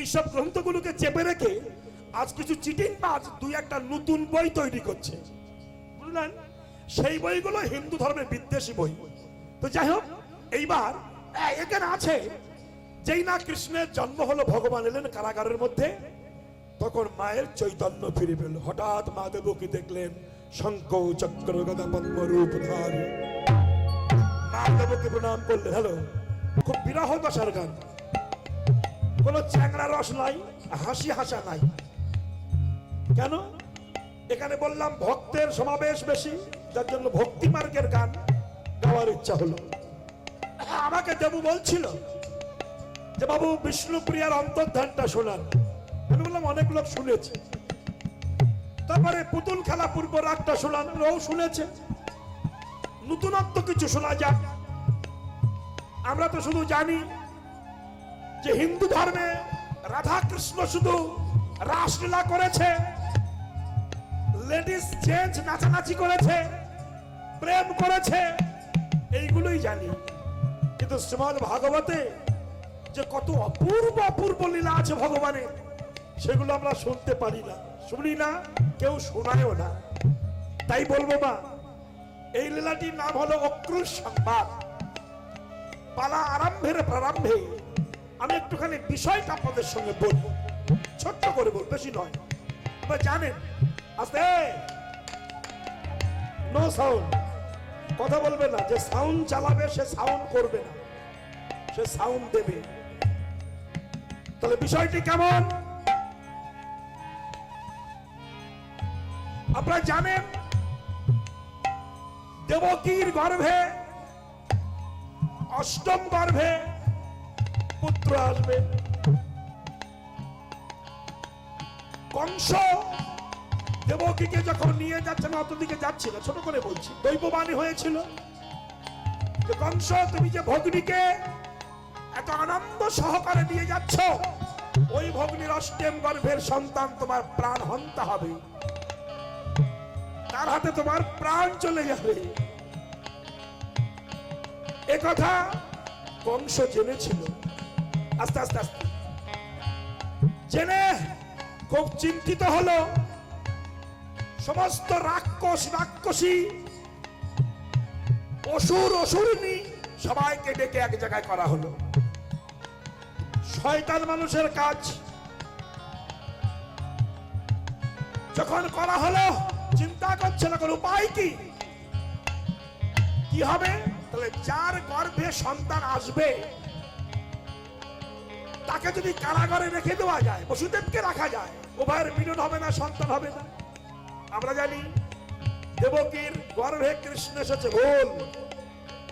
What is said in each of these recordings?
এইসব গ্রন্থগুলোকে চেপে রেখে আজ কিছু চিটিং বাজ দুই একটা নতুন বই তৈরি করছে। বুঝলেন? সেই বইগুলো হিন্দু ধর্মের বিদ্বেষী বই। তো যাই হোক, এইবার এখানে আছে, যেই না কৃষ্ণের জন্ম হলো ভগবান এলেন কারাগারের মধ্যে, তখন মায়ের চৈতন্য ফিরে পেল। হঠাৎ মা দেবকী দেখলেন? শঙ্খ, চক্র, গদা, পদ্ম রূপ ধারী। মা দেবকী প্রণাম করলেন। হ্যালো, খুব বিরহ দশার গান। কোনো চ্যাংড়া রস নাই, হাসি হাসা নাই। কেন? এখানে বললাম ভক্তের সমাবেশ বেশি, যার জন্য ভক্তি মার্গের গান গাওয়ার ইচ্ছা হলো। আমাকে দেবু বলছিল যে, বাবু, বিষ্ণুপ্রিয়ার অন্তর্ধানটা শোনান। আমি বললাম, অনেক লোক শুনেছে। তারপরে পুতুল খেলা পূর্ব রাগটা শোনান ওও শুনেছে। নতুনত্ব কিছু শোনা যাক। আমরা তো শুধু জানি যে হিন্দু ধর্মে রাধা কৃষ্ণ শুধু রাসলীলা করেছে লেডিস জেন্টস নাচানাচি করেছে, প্রেম করেছে, এইগুলোই জানি। কিন্তু শ্রীমদ ভাগবতে যে কত অপূর্ব অপূর্ব লীলা আছে ভগবানের, সেগুলো আমরা শুনতে পারি না। শুনি না, কেউ শোনায়ও না। তাই বলব মা, এই লীলাটির নাম হলো অক্রুশ সংবাদ। পালা আরম্ভের প্রারম্ভে আমি একটুখানি বিষয়টা আপনাদের সঙ্গে বলব। ছোট্ট করে বল বেশি নয়। আপনারা জানেন আস্তে নো সাউন্ড কথা বলবে না, যে সাউন্ড চালাবে, সে সাউন্ড করবে না। সে সাউন্ড দেবে। তাহলে বিষয়টি কেমন? আপনারা জানেন, দেবকীর গর্ভে, অষ্টম গর্ভে পুত্র আসবে। কংস দেবকীকে যখন নিয়ে যাচ্ছে না অতদিকে যাচ্ছিল, ছোট করে বলছি, দৈববাণী হয়েছিল যে, কংস, তুমি যে ভগ্নীকে এত আনন্দ সহকারে নিয়ে যাচ্ছ, ওই ভগ্নীর অষ্টম গর্ভের সন্তান তোমার প্রাণ হন্তা হবে। তার হাতে তোমার প্রাণ চলে যাবে। এ কথা কংস জেনেছিল। আস্তে আস্তে আস্তে। জেনে খুব চিন্তিত হলো সমস্ত রাক্ষস, রাক্ষসী, অসুর অসুরিনী সবাইকে ডেকে এক জায়গায় করা হলো। শয়তান মানুষের কাজ। যখন করা হলো, চিন্তা করছে না কোনো উপায় কি? কি হবে? তাহলে যার গর্ভে সন্তান আসবে তাকে যদি কারাগারে রেখে দেওয়া যায়, বসুদেবকে রাখা যায়, উভয়ের মিলন হবে না, সন্তান হবে না। আমরা জানি দেবকীর গর্ভে কৃষ্ণ এসেছে, ভুল।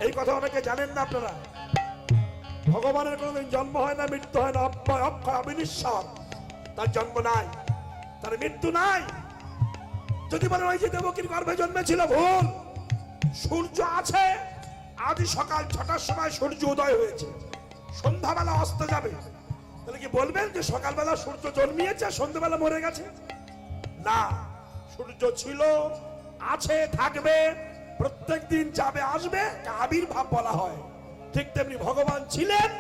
এই কথা অনেকে জানেন না আপনারা। ভগবানের কোনোদিন জন্ম হয় না, মৃত্যু হয় না অক্ষয় অক্ষয় অবিনিশ্বর তার জন্ম নাই, তার মৃত্যু নাই। যদি বলেন, ওই যে দেবকীর গর্ভে জন্মেছিল, ভুল। সূর্য আছে আদি সকাল ছটার সময় সূর্য উদয় হয়েছে। সন্ধ্যাবেলা অস্ত যাবে। তাহলে কি বলবেন যে সকালবেলা সূর্য জন্মিয়েছে, সন্ধ্যাবেলা মরে গেছে? না, সূর্য ছিল, আছে, থাকবে প্রত্যেক দিন যাবে, আসবে, আবির্ভাব বলা হয়। ঠিক তেমনি ভগবান ছিলেন,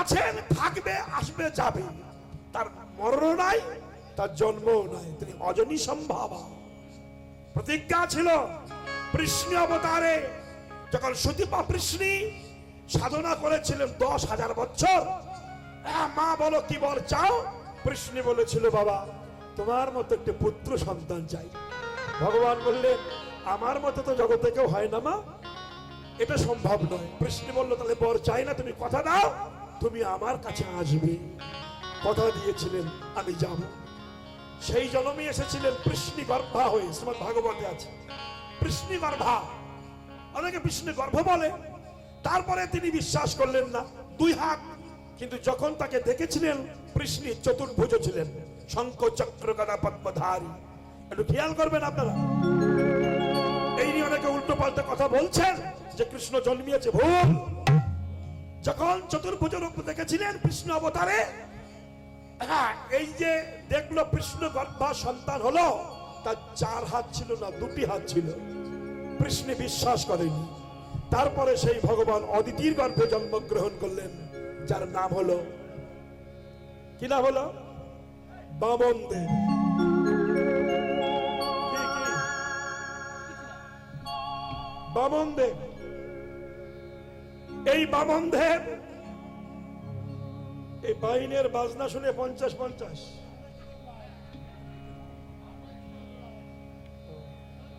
আছেন, থাকবে, আসবে, যাবে। তার মরণ নাই, তার জন্মও নাই, তিনি অজনী সম্ভাবা। প্রতিজ্ঞা ছিল, কৃষ্ণ অবতারে, যখন সুদীপা কৃষ্ণী সাধনা করেছিলেন দশ হাজার বছর মা, বলো, কি বল চাও? কৃষ্ণ বলেছিল, বাবা, তোমার মতো একটি পুত্র সন্তান চাই। ভগবান বললেন, আমার মতো তো জগতে কেউ হয় না, মা। এটা সম্ভব নয়। কৃষ্ণ বলল, তাহলে বর চাই না, তুমি কথা দাও, তুমি আমার কাছে আসবে। কথা দিয়েছিলেন, আমি যাব। সেই জন্মে এসেছিলেন কৃষ্ণী গর্ভা হয়ে, শ্রীমদ ভাগবতে আছে। কৃষ্ণী গর্ভা। অনেকে কৃষ্ণ গর্ভ বলে। তারপরে তিনি বিশ্বাস করলেন না। দুই হাত কিন্তু যখন তাকে দেখেছিলেন, কৃষ্ণী চতুর্ভুজ ছিলেন। শঙ্খ চক্র গদা পদ্মধারী। একটু খেয়াল করবেন আপনারা। এই নিয়ে অনেকে উল্টো পাল্টা কথা বলছেন যে কৃষ্ণ জন্মিয়েছে ভুল। যখন চতুর্ভুজ রূপ দেখেছিলেন কৃষ্ণ অবতারে হ্যাঁ এই যে দেখল কৃষ্ণ গর্ভা সন্তান হলো, তার চার হাত ছিল না, দুটি হাত ছিল। কৃষ্ণ বিশ্বাস করেনি। তারপরে সেই ভগবান অদিতির গর্ভে জন্মগ্রহণ করলেন। যার নাম হলো, কি নাম হলো? বামন দেব? বামন দেব। এই বামন দেব, এই বাইনের বাজনা শুনে পঞ্চাশ পঞ্চাশ।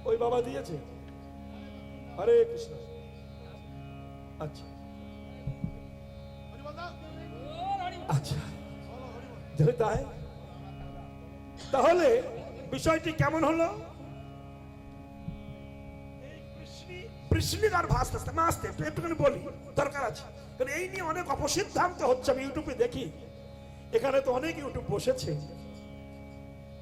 ওই বাবা দিয়েছে? হরে কৃষ্ণ। আচ্ছা। তাহলে বিষয়টি কেমন হলো? বৃষ্ণির আর ভাসতে আসতে একটুখানি বলি, দরকার আছে। এই নিয়ে অনেক অপসিদ্ধান্ত হচ্ছে, আমি ইউটিউবে দেখি। এখানে তো অনেক ইউটিউব বসেছে।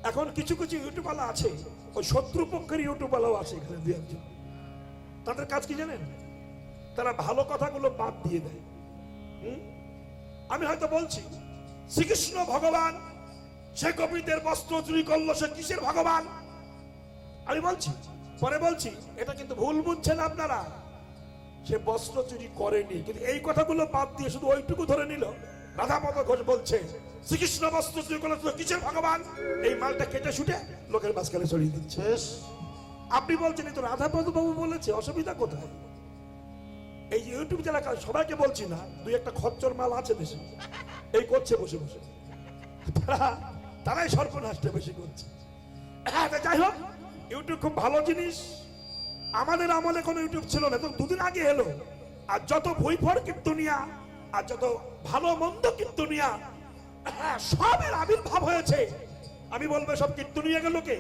এখন কিছু কিছু ইউটিউবওয়ালা আছে, ওই শত্রুপক্ষের ইউটিউবওয়ালাও আছে এখানে দু একজন। তাদের কাজ কি জানেন? তারা ভালো কথাগুলো বাদ দিয়ে দেয়। হুম? আমি হয়তো বলছি শ্রীকৃষ্ণ ভগবান সে গোপীদের বস্ত্র চুরি করল সে কিসের ভগবান? আমি বলছি পরে বলছি এটা কিন্তু ভুল বুঝছেন আপনারা। সে বস্ত্র চুরি করেনি কিন্তু এই কথাগুলো বাদ দিয়ে শুধু ওইটুকু ধরে নিল। রাধাপদ ঘোষ বলছে শ্রীকৃষ্ণ বস্ত্র চুরি করল তো কিসের ভগবান? এই মালটা কেটে শুটে লোকের মাঝখানে ছড়িয়ে দিচ্ছে। আপনি বলছেন এই তো রাধাপদ বাবু বলেছে অসুবিধা কোথায়? এই যে ইউটিউব যারা সবাইকে বলছি না দুই একটা খচ্চর মাল আছে দেশে। এই করছে বসে বসে। তারা তারাই সর্বনাশটা বেশি করছে। হ্যাঁ যাই হোক ইউটিউব খুব ভালো জিনিস। আমাদের আমলে কোনো ইউটিউব ছিল না তো দুদিন আগে এলো। আর যত ভুইফর কীর্তনিয়া আর যত ভালো মন্দ কীর্তনিয়া হ্যাঁ, সবের আবির্ভাব হয়েছে। আমি বলব সব কীর্তনিয়া গুলোকে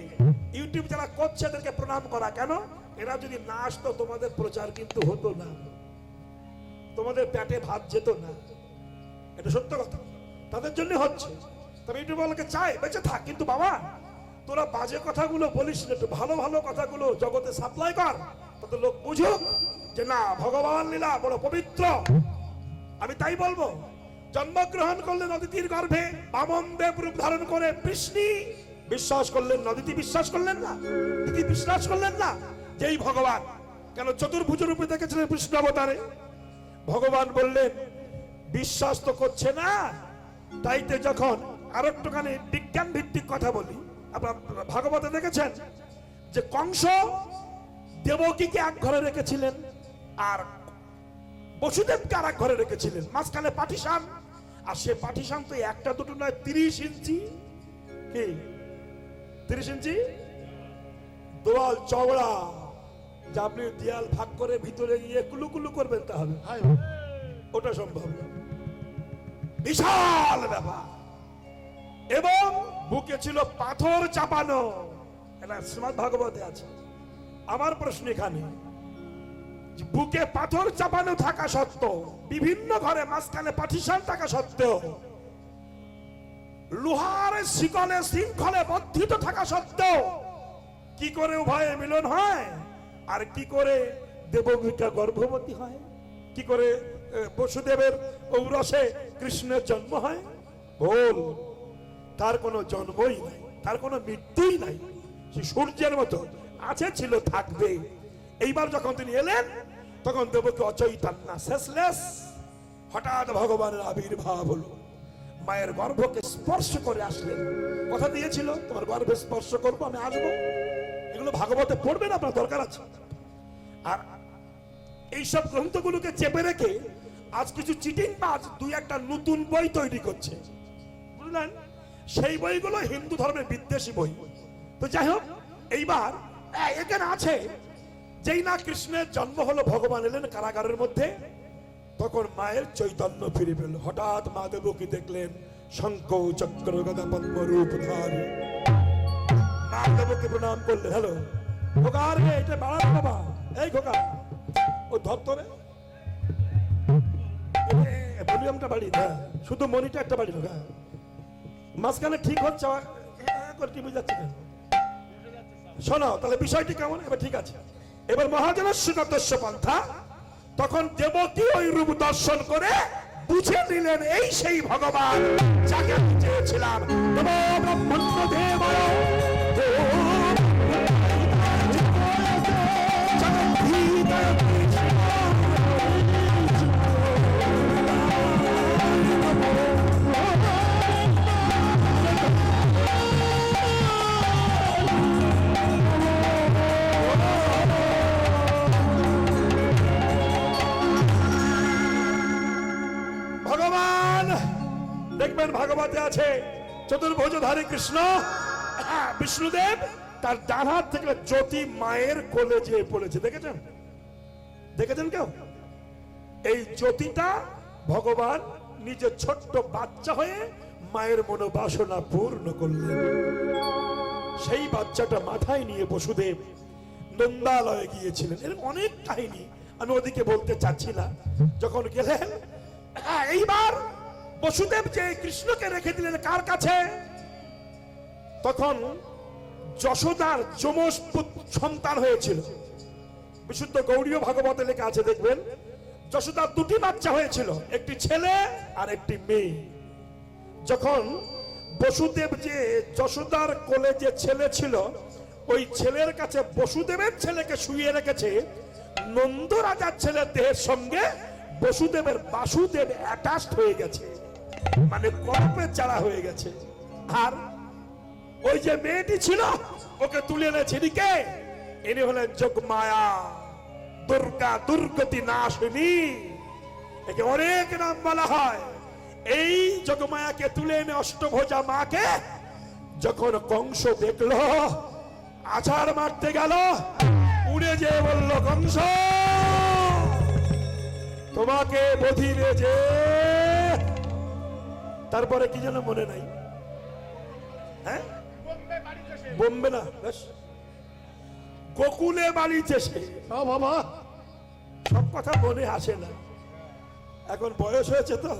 ইউটিউব যারা করছে এদেরকে প্রণাম করা। কেন? এরা যদি না আসতো তোমাদের প্রচার কিন্তু হতো না। তোমাদের পেটে ভাত যেত না। এটা সত্য কথা। তাদের জন্য হচ্ছে। তবে ইউটিউবওয়ালাকে চাই বেঁচে থাক। কিন্তু বাবা, তোরা বাজে কথাগুলো বলিস না, একটু ভালো ভালো কথাগুলো জগতে সাপ্লাই কর। তাতে লোক বুঝুক যে না, ভগবান লীলা বড় পবিত্র। আমি তাই বলব, জন্মগ্রহণ করলেন অদিতির গর্ভে বামন দেব রূপ ধারণ করে বৃষ্ণি বিশ্বাস করলেন নদীতি বিশ্বাস করলেন না দিদি বিশ্বাস করলেন না, যেই ভগবান। কেন চতুর্ভুজ রূপে দেখেছিলেন কৃষ্ণ অবতারে? ভগবান বললেন বিশ্বাস তো করছে না। তাইতে যখন আর একটুখানি বিজ্ঞান ভিত্তিক কথা বলি আপনার ভাগবতে দেখেছেন যে কংস দেবকীকে এক ঘরে রেখেছিলেন আর বসুদেবকে আর এক ঘরে রেখেছিলেন। মাঝখানে পাঠিসান আর সে পাটিসান তো একটা দুটো নয় তিরিশ ইঞ্চি। কি? তিরিশ ইঞ্চি? দোয়াল চওড়া। যা আপনি দেয়াল ভাগ করে ভিতরে গিয়ে কুলু কুলু করবেন তাহলে। ওটা সম্ভব না। বিশাল ব্যাপার। এবং বুকে ছিল পাথর চাপানো। এটা শ্রীমদ ভাগবতে আছে। আমার প্রশ্ন এখানে বুকে পাথর চাপানো থাকা সত্ত্বেও, বিভিন্ন ঘরে মাঝখানে পাঠিসান থাকা সত্ত্বেও, লোহার শিকলে, শৃঙ্খলে বর্ধিত থাকা সত্ত্বেও, কি করে উভয়ে মিলন হয়? আর কি করে দেবভূমিকা গর্ভবতী হয়? কি করে বসুদেবের ঔরসে কৃষ্ণের জন্ম হয়। বল, তার কোনো জন্মই নাই, তার কোনো মৃত্যুই নাই। সে সূর্যের মতো আছে, ছিল, থাকবে। এইবার যখন তিনি এলেন, তখন দেবকে অচৈতন্যা শেষলেস হঠাৎ ভগবানের আবির্ভাব হলো। মায়ের গর্ভকে স্পর্শ করে আসলেন। কথা দিয়েছিল, তোমার গর্ভে স্পর্শ করব, আমি আসব। এগুলো ভাগবতে পড়বেন, আপনার দরকার আছে। আর এইসব গ্রন্থগুলোকে চেপে রেখে আজ কিছু চিটিং বাজ দুই একটা নতুন বই তৈরি করছে। বুঝলেন? সেই বইগুলো হিন্দু ধর্মের বিদ্বেষী বই। তো যাই হোক, এইবার এখানে আছে, যেই না কৃষ্ণের জন্ম হলো, ভগবান এলেন কারাগারের মধ্যে, তখন মায়ের চৈতন্য ফিরে পেল। হঠাৎ মা দেবকী দেখলেন, শঙ্খ, চক্র, গদা, পদ্ম, রূপ, ধারী। মা দেবকী প্রণাম করলেন। হ্যালো খোকার রে, এটা বাড়ানো বাবা। এই খোকা ও ধপ্তরে ভলিউমটা বাড়ি হ্যাঁ শুধু মনিটরটা বাড়ি হ্যাঁ মাঝখানে ঠিক হচ্ছে হ্যাঁ করে টিভি যাচ্ছে শোনো, তাহলে বিষয়টি কেমন? এবার ঠিক আছে। এবার মহাজনস্য দর্শ পন্থা, তখন দেবকী ওই রূপ দর্শন করে বুঝে নিলেন, এই সেই ভগবান যাকে চেয়েছিলাম। নমো ব্রহ্মণ্য দেবায় দেখবেন ভাগবতে আছে চতুর্ভুজধারী কৃষ্ণ হ্যাঁ, বিষ্ণুদেব তার ডান হাত থেকে জ্যোতি মায়ের কোলে যেয়ে পড়েছে দেখেছেন? দেখেছেন কেউ? এই জ্যোতিটা ভগবান নিজের ছোট্ট বাচ্চা হয়ে মায়ের মনোবাসনা পূর্ণ করলেন। সেই বাচ্চাটা মাথায় নিয়ে বসুদেব নন্দালয়ে গিয়েছিলেন। এরকম অনেক কাহিনী আমি ওদিকে বলতে চাচ্ছি না। যখন গেলেন হ্যাঁ, এইবার বসুদেব যে কৃষ্ণকে রেখে দিলেন কার কাছে? তখন যশোদার যমজ সন্তান হয়েছিল। বিশুদ্ধ গৌড়ীয় ভাগবতে লেখা আছে, দেখবেন? যশোদার দুটি বাচ্চা হয়েছিল, একটি ছেলে আর একটি মেয়ে। যখন বসুদেব যে যশোদার কোলে যে ছেলে ছিল, ওই ছেলের কাছে বসুদেবের ছেলেকে শুয়ে রেখেছে, নন্দ রাজার ছেলের দেহের সঙ্গে বসুদেবের বাসুদেব অ্যাটাচড হয়ে গেছে। মানে কল্পের চারা হয়ে গেছে। আর ওই যে মেয়েটি ছিল, ওকে তুলে এনেছে কে? ইনি হলেন যোগমায়া। দুর্গা দুর্গতি নাশিনী। একে অনেক নাম বলা হয়। এই যোগমায়াকে তুলে এনে অষ্টভোজা মাকে যখন কংস দেখল, আছাড় মারতে গেল, উড়ে যে বলল, কংস, তোমাকে বধিরে যে তারপরে কি যেন মনে নাই? হ্যাঁ? বোম্বে না। গোকুলে বাড়িতে সে বাবা। সব কথা মনে আসে না। এখন বয়স হয়েছে তো।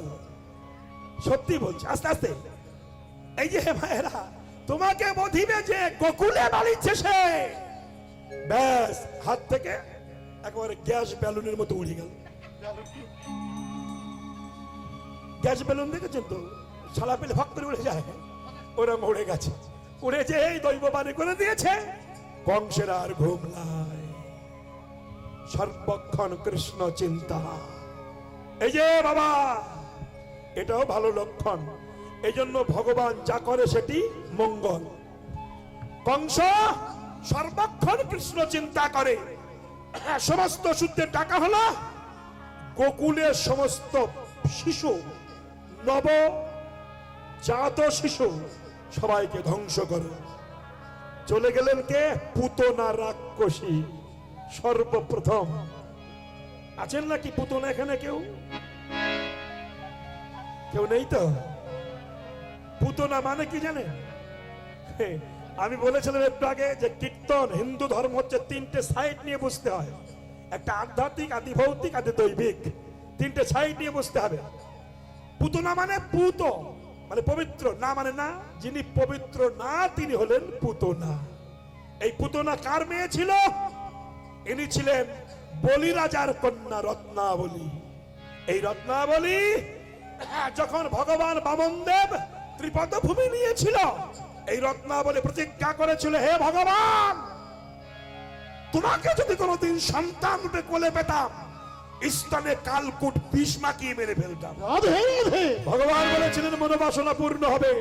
সত্যি বলছি আস্তে আস্তে। এই যে মায়েরা তোমাকে বধিবে যে গোকুলে বাড়িছে সে ব্যাস হাত থেকে একেবারে গ্যাস বেলুনের মতো উড়ে গেল। গ্যাস বেলুন দেখেছেন তো? সালা পেলে ভক্ত করে উড়ে যায়। ওরা উড়ে গেছে। উড়ে যে এই দৈব বাণী করে দিয়েছে। কংসের আর ঘুম নাই। সর্বক্ষণ কৃষ্ণ চিন্তা। এই যে বাবা, এটাও ভালো লক্ষণ। এই জন্য ভগবান যা করে সেটি মঙ্গল। কংস সর্বক্ষণ কৃষ্ণ চিন্তা করে। সমস্ত সূত্রের টাকা হলো গোকুলের সমস্ত শিশু। নব জাত শিশু সবাইকে ধ্বংস করো। চলে গেলেন কে? পুতনা রাক্ষসী। সর্বপ্রথম। আছেন নাকি পুতনা এখানে কেউ? কেউ নেই তো? পুতনা মানে কি জানেন? হে, আমি বলেছিলাম একটু আগে যে কীর্তন হিন্দু ধর্ম হচ্ছে তিনটে সাইড নিয়ে বুঝতে হয়। একটা আধ্যাত্মিক আদি ভৌতিক আদি দৈবিক। তিনটে সাইড নিয়ে বুঝতে হবে। পুতনা মানে পুত মানে পবিত্র। না মানে না যিনি পবিত্র না তিনি হলেন পুতনা এই পুতনা কার মেয়ে ছিল? ইনি ছিলেন বলি রাজার কন্যা রত্নাবলী। এই রত্নাবলী হ্যাঁ, যখন ভগবান বামনদেব ত্রিপদ ভূমি নিয়েছিল এই রত্নাবলী প্রতিজ্ঞা করেছিল হে ভগবান তোমাকে যদি কোনোদিন সন্তান রূপে কোলে পেতাম স্তনে কালকুট বিষ মাখিয়ে মেরে ফেলতাম। ভগবান বলেছিলেন মনোবাসনা পূর্ণ হবে।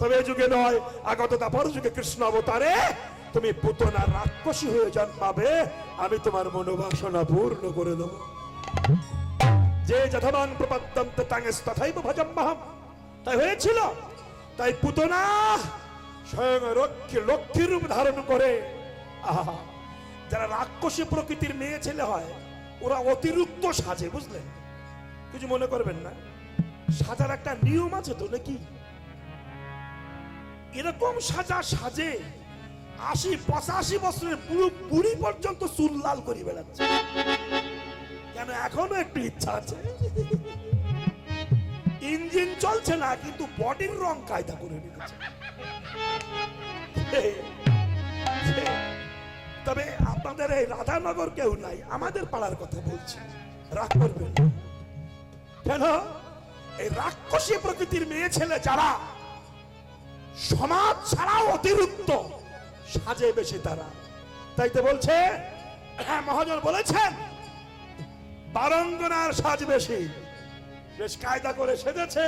তবে যুগে নয় আগত তাপর যুগে কৃষ্ণ অবতারে তুমি পুতনা রাক্ষসী হয়ে জন্মাবে আমি তোমার মনোবাসনা পূর্ণ করে দেব। যে যথমান প্রপদ্যন্ত তাঙ্গেস তথাইব ভজম্মহম তাই হয়েছিল তাই পুতনা স্বয়ং রক্ষী লক্ষ্মী রূপ ধারণ করে। আহা যারা রাক্ষসী প্রকৃতির মেয়ে ছেলে হয় ওরা অতিরিক্ত সাজে বুঝলেন কিছু মনে করবেন না। সাজার একটা নিয়ম আছে তো নাকি? এরকম সাজা সাজে আশি পঁচাশি বছরের পুরো বুড়ি পর্যন্ত চুল লাল করে বেড়াচ্ছে। কেন এখনও একটু ইচ্ছা আছে? ইঞ্জিন চলছে না, কিন্তু বডির রং কায়দা করে রেখেছে। তবে আপনাদের এই রাধানগর কেউ নাই, আমাদের পাড়ার কথা বলছি। রাগ করবেন কেন? এই রাক্ষসী প্রকৃতির মেয়ে ছেলে যারা, সমাজ ছাড়াও অতিরিক্ত সাজে বেশি তারা। তাই তো বলছে হ্যাঁ মহাজন বলেছেন, বারঙ্গনার সাজ বেশি। বেশ কায়দা করে সেজেছে,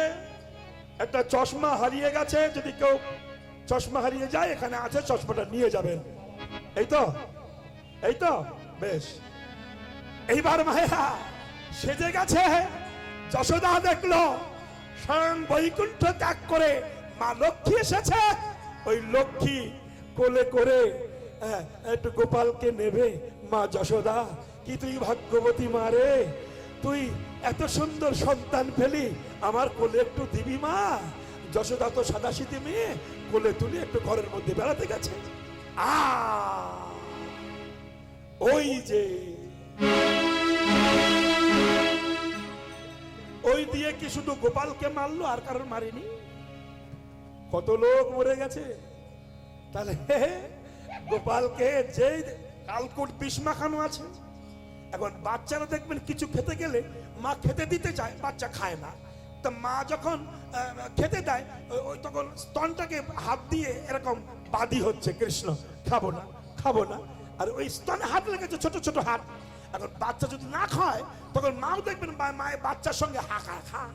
একটা চশমা হারিয়ে গেছে, যদি কেউ চশমা হারিয়ে যায়, এখানে আছে, চশমাটা নিয়ে যাবেন। এই তো এই তো, বেশ। এইবার মায়া সেজে গেছে। যশোদা দেখল, স্বয়ং বৈকুণ্ঠ ত্যাগ করে মা লক্ষ্মী এসেছে। ওই লক্ষ্মী কোলে করে একটু গোপালকে নেবে। মা যশোদা, কি তুই ভাগ্যবতী মা রে? তুই এত সুন্দর সন্তান ফেলি আমার কোলে একটু দিবি মা? যশোদা তো সাদা শীতে মেয়ে, কোলে তুলে একটু ঘরের মধ্যে বেড়াতে গেছে। ওই যে, ওই দিয়ে কি শুধু গোপালকে মারলো, আর কারণ মারিনি? কত লোক মরে গেছে। তাহলে গোপালকে যে কালকুট বিষ মাখানো আছে, এখন বাচ্চারা দেখবেন কিছু খেতে গেলে মা খেতে দিতে চায়, বাচ্চা খায় না। তা মা যখন খেতে দেয় ওই- তখন স্তনটাকে হাত দিয়ে এরকম বাদি হচ্ছে, কৃষ্ণ, খাব না খাব না। আর ওই স্তনে হাত লেগেছে ছোট ছোট হাত। এখন বাচ্চা যদি না খায়, তখন মাও দেখবেন মায়ের বাচ্চার সঙ্গে হা খা খা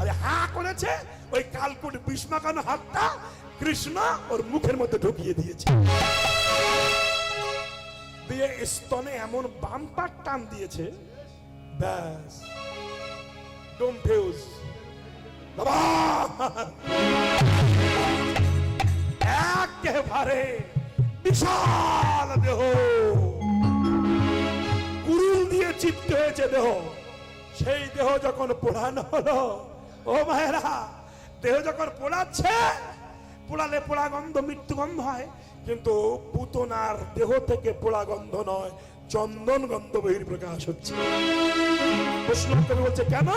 আরে হা করেছে, ওই কালকুট বিষ মাখানো হাতটা কৃষ্ণ ওর মুখের মধ্যে ঢুকিয়ে দিয়েছে। দিয়ে স্তনে এমন বাম্পার টান দিয়েছে, ব্যাস। ডোম ফেউজ বাবা একেবারে বিশাল দেহ। কুরুল দিয়ে চিত্ত হয়েছে দেহ। সেই দেহ যখন পোড়ানো হলো, ও মায়েরা, দেহ যখন পোড়াচ্ছে, পোড়ালে পোড়া গন্ধ, মৃত্যু গন্ধ হয়। কিন্তু পুতনার দেহ থেকে পোড়া গন্ধ নয়। চন্দন গন্ধ বহির প্রকাশ হচ্ছে। বলছে, কেন?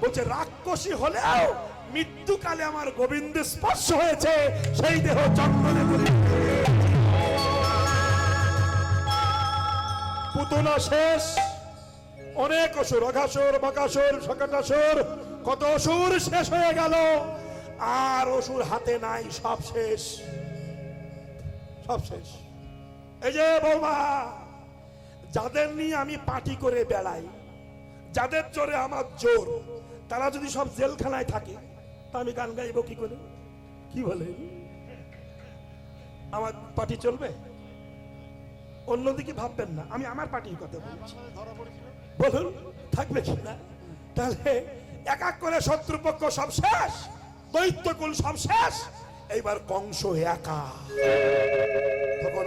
বলছে, রাক্ষসী হলেও মৃত্যুকালে আমার গোবিন্দ স্পর্শ হয়েছে, সেই দেহ চন্দনে। পুতনা শেষ। অনেক অসুর, অঘাসুর, বকাসুর সকাটাসুর কত অসুর শেষ হয়ে গেল। আর অসুর হাতে নাই, সব শেষ। সব শেষ। এই যে বৌমা যাদের নিয়ে আমি পার্টি করে বেড়াই, যাদের জোরে আমার জোর, তারা যদি সব জেলখানায় থাকে, তা আমি গান গাইবো কি করে? কি বলে? আমার পার্টি চলবে? অন্যদিকে ভাববেন না, আমি আমার পার্টির কথা বলছি। বলুন, থাকবে কি না? তাহলে এক এক করে শত্রুপক্ষ সব শেষ, দৈত্যকুল সব শেষ, এইবার কংস একা। তখন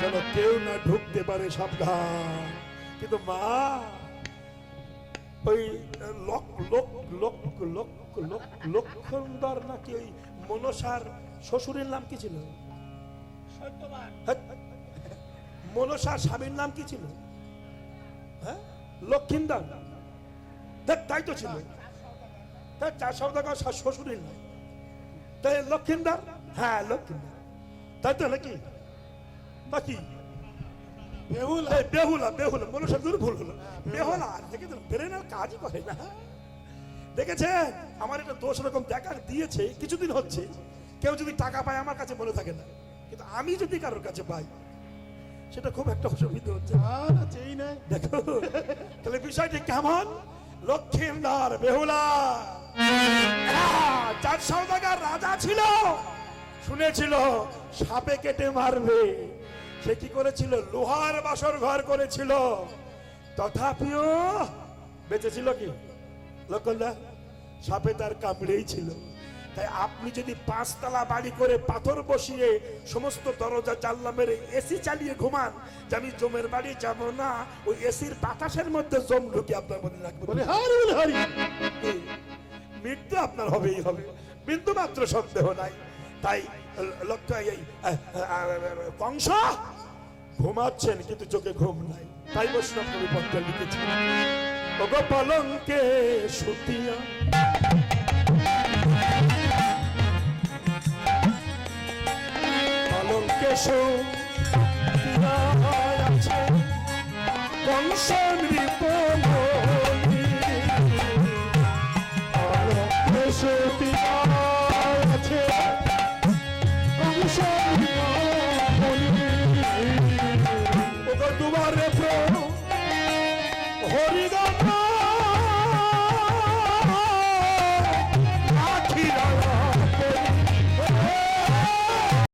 যেন কেউ না ঢুকতে পারে সাবধান। কিন্তু মা, ওই লোক লোক লোক লোক লোক লক্ষণদর নাকি ওই মনসার শ্বশুরের নাম কি ছিল? হ্যাঁ? মনসার স্বামীর নাম কি ছিল? হ্যাঁ লক্ষিন্দর। দেখ, তাই তো ছিল। তাই চার সপ্তাহ শ্বশুরের নাম। তাই লক্ষিন্দর? হ্যাঁ লক্ষিন্দর। তাই তো নাকি? বাকি বেহুলা এই বেহুলা বেহুলা মনুষ্য দূর ভুল হলো। বেহুলা দেখে তো ব্রেনের কাজই করে না। দেখেছেন? আমার এটা দোষ রকম দেখার দিয়েছে কিছুদিন হচ্ছে। কেউ যদি টাকা পায় আমার কাছে মনে থাকে না। কিন্তু আমি যদি কারোর কাছে পাই সেটা খুব একটা অসুবিধা হচ্ছে। দেখো তাহলে বিষয়টি কেমন? লক্ষিন্দর বেহুলা। আহ, চার সৌদাগার রাজা ছিল। শুনেছিল সাপে কেটে মারবে। সে কি করেছিল? লোহার বাসর ঘর করেছিল। তথাপিও বেঁচে ছিল কি? লক্ষণদা সাপে তার কামড়েই ছিল। তাই আপনি যদি পাঁচতলা বাড়ি করে পাথর বসিয়ে সমস্ত দরজা জানলা মেরে এসি চালিয়ে ঘুমান যে আমি জমের বাড়ি যাব না ওই এসির বাতাসের মধ্যে জম ঢুকে আপনার মনে রাখবে মৃত্যু আপনার হবেই হবে। বিন্দু মাত্র সন্দেহ নাই। তাই লক্ষ্য কংস ঘুমাচ্ছেন কিন্তু চোখে ঘুম নাই। তাই বৈষ্ণব কবি পত্র লিখেছেন ওগো পলঙ্কে সুতিয়া। পলঙ্কে